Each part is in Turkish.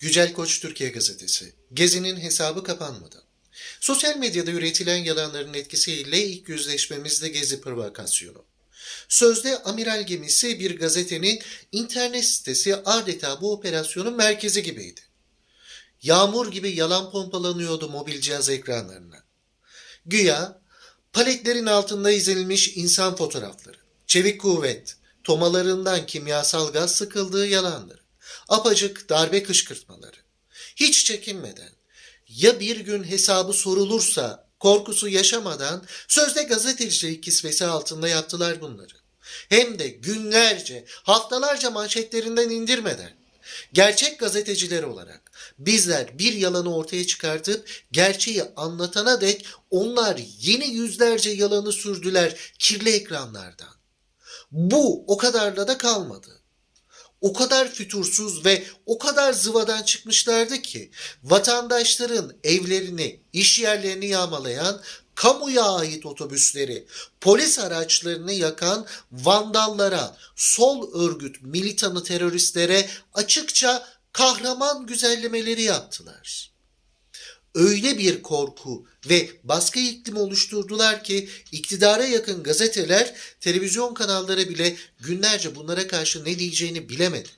Yücel Koç Türkiye Gazetesi. Gezi'nin hesabı kapanmadı. Sosyal medyada üretilen yalanların etkisiyle ilk yüzleşmemizde Gezi provokasyonu. Sözde amiral gemisi bir gazetenin internet sitesi adeta bu operasyonun merkezi gibiydi. Yağmur gibi yalan pompalanıyordu mobil cihaz ekranlarına. Güya paletlerin altında izlenilmiş insan fotoğrafları, çevik kuvvet, tomalarından kimyasal gaz sıkıldığı yalanları, apacık darbe kışkırtmaları. Hiç çekinmeden ya bir gün hesabı sorulursa korkusu yaşamadan sözde gazetecilik kisvesi altında yaptılar bunları. Hem de günlerce, haftalarca manşetlerinden indirmeden. Gerçek gazeteciler olarak bizler bir yalanı ortaya çıkartıp gerçeği anlatana dek onlar yeni yüzlerce yalanı sürdüler kirli ekranlardan. Bu o kadarla da kalmadı o kadar fütursuz ve o kadar zıvadan çıkmışlardı ki vatandaşların evlerini, iş yerlerini yağmalayan, kamuya ait otobüsleri, polis araçlarını yakan vandallara, sol örgüt militanı teröristlere açıkça kahraman güzellemeleri yaptılar öyle bir korku ve baskı iklimi oluşturdular ki iktidara yakın gazeteler, televizyon kanalları bile günlerce bunlara karşı ne diyeceğini bilemedi.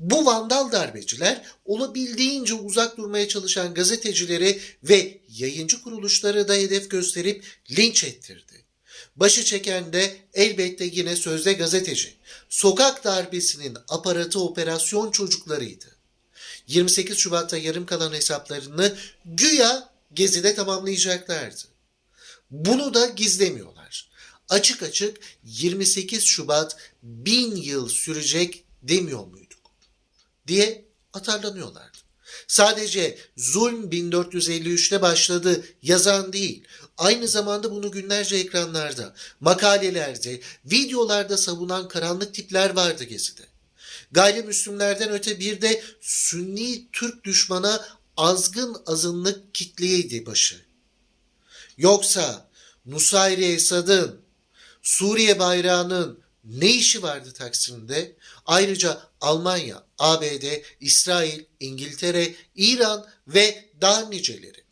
Bu vandal darbeciler olabildiğince uzak durmaya çalışan gazetecileri ve yayıncı kuruluşları da hedef gösterip linç ettirdi. Başı çeken de elbette yine sözde gazeteci. Sokak darbesinin aparatı operasyon çocuklarıydı. 28 Şubat'ta yarım kalan hesaplarını güya gezide tamamlayacaklardı. Bunu da gizlemiyorlar. Açık açık 28 Şubat bin yıl sürecek demiyor muyduk? diye atarlanıyorlardı. Sadece zulm 1453'te başladı yazan değil. Aynı zamanda bunu günlerce ekranlarda, makalelerde, videolarda savunan karanlık tipler vardı gezide. Gayrimüslimlerden öte bir de Sünni Türk düşmana azgın azınlık kitleydi başı. Yoksa Nusayri Esad'ın, Suriye bayrağının ne işi vardı Taksim'de? Ayrıca Almanya, ABD, İsrail, İngiltere, İran ve daha niceleri.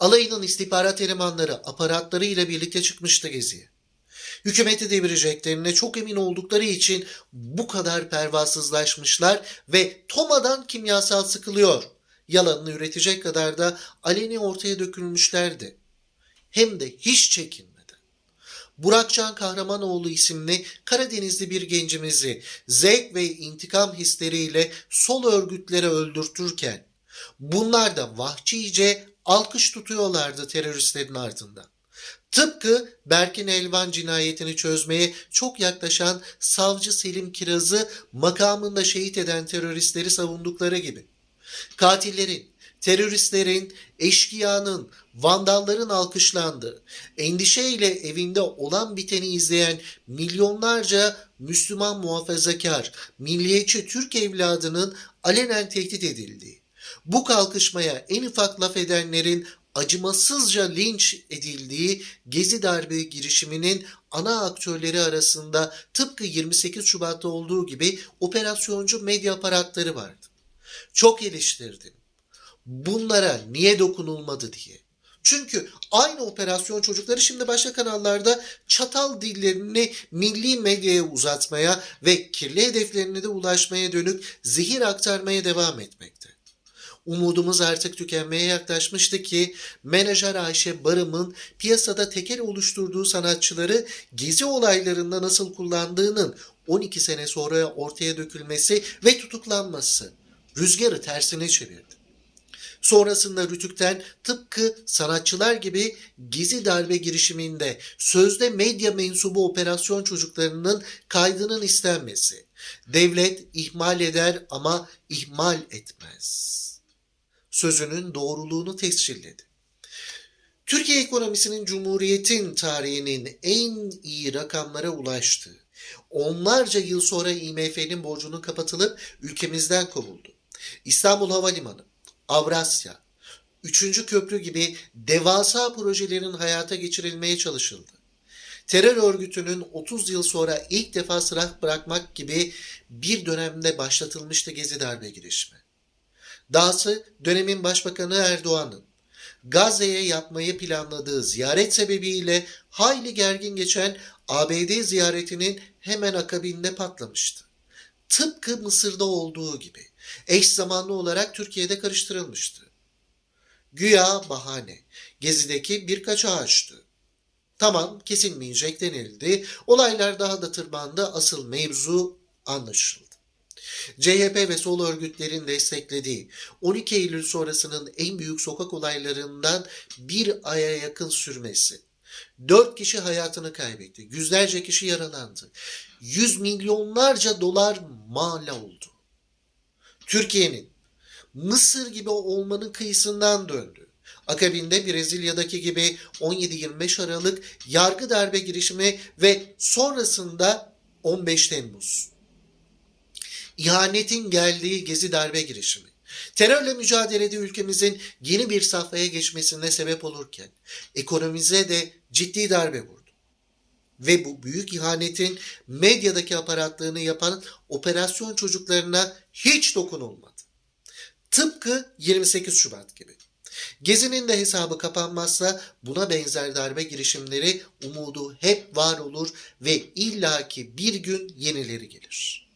Alayının istihbarat elemanları aparatlarıyla birlikte çıkmıştı geziye hükümeti devireceklerine çok emin oldukları için bu kadar pervasızlaşmışlar ve Toma'dan kimyasal sıkılıyor. Yalanını üretecek kadar da aleni ortaya dökülmüşlerdi. Hem de hiç çekinmeden. Burakcan Kahramanoğlu isimli Karadenizli bir gencimizi zevk ve intikam hisleriyle sol örgütlere öldürtürken bunlar da vahşice alkış tutuyorlardı teröristlerin ardından. Tıpkı Berkin Elvan cinayetini çözmeye çok yaklaşan savcı Selim Kiraz'ı makamında şehit eden teröristleri savundukları gibi. Katillerin, teröristlerin, eşkıyanın, vandalların alkışlandığı, endişeyle evinde olan biteni izleyen milyonlarca Müslüman muhafazakar, milliyetçi Türk evladının alenen tehdit edildiği, bu kalkışmaya en ufak laf edenlerin acımasızca linç edildiği Gezi darbe girişiminin ana aktörleri arasında tıpkı 28 Şubat'ta olduğu gibi operasyoncu medya aparatları vardı. Çok eleştirdim. Bunlara niye dokunulmadı diye. Çünkü aynı operasyon çocukları şimdi başka kanallarda çatal dillerini milli medyaya uzatmaya ve kirli hedeflerine de ulaşmaya dönük zehir aktarmaya devam etmekte umudumuz artık tükenmeye yaklaşmıştı ki menajer Ayşe Barım'ın piyasada tekel oluşturduğu sanatçıları gezi olaylarında nasıl kullandığının 12 sene sonra ortaya dökülmesi ve tutuklanması rüzgarı tersine çevirdi. Sonrasında Rütük'ten tıpkı sanatçılar gibi gizli darbe girişiminde sözde medya mensubu operasyon çocuklarının kaydının istenmesi. Devlet ihmal eder ama ihmal etmez sözünün doğruluğunu tescilledi. Türkiye ekonomisinin Cumhuriyet'in tarihinin en iyi rakamlara ulaştığı, onlarca yıl sonra IMF'nin borcunun kapatılıp ülkemizden kovuldu. İstanbul Havalimanı, Avrasya, Üçüncü Köprü gibi devasa projelerin hayata geçirilmeye çalışıldı. terör örgütünün 30 yıl sonra ilk defa silah bırakmak gibi bir dönemde başlatılmıştı Gezi darbe girişimi. Dahası dönemin Başbakanı Erdoğan'ın Gazze'ye yapmayı planladığı ziyaret sebebiyle hayli gergin geçen ABD ziyaretinin hemen akabinde patlamıştı. Tıpkı Mısır'da olduğu gibi eş zamanlı olarak Türkiye'de karıştırılmıştı. Güya bahane, Gezi'deki birkaç ağaçtı. Tamam kesilmeyecek denildi. Olaylar daha da tırmandı. Asıl mevzu anlaşıldı. CHP ve sol örgütlerin desteklediği 12 Eylül sonrasının en büyük sokak olaylarından bir aya yakın sürmesi. 4 kişi hayatını kaybetti. Yüzlerce kişi yaralandı. Yüz milyonlarca dolar mal oldu. Türkiye'nin Mısır gibi olmanın kıyısından döndü. Akabinde Brezilya'daki gibi 17-25 Aralık yargı darbe girişimi ve sonrasında 15 Temmuz. İhanetin geldiği gezi darbe girişimi. Terörle mücadelede ülkemizin yeni bir safhaya geçmesine sebep olurken ekonomimize de ciddi darbe vurdu. Ve bu büyük ihanetin medyadaki aparatlığını yapan operasyon çocuklarına hiç dokunulmadı. Tıpkı 28 Şubat gibi. Gezi'nin de hesabı kapanmazsa buna benzer darbe girişimleri umudu hep var olur ve illaki bir gün yenileri gelir.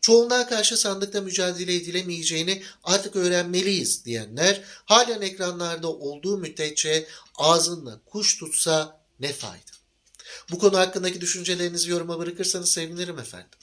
Çoğunluğa karşı sandıkta mücadele edilemeyeceğini artık öğrenmeliyiz diyenler halen ekranlarda olduğu müddetçe ağzında kuş tutsa ne fayda. Bu konu hakkındaki düşüncelerinizi yoruma bırakırsanız sevinirim efendim.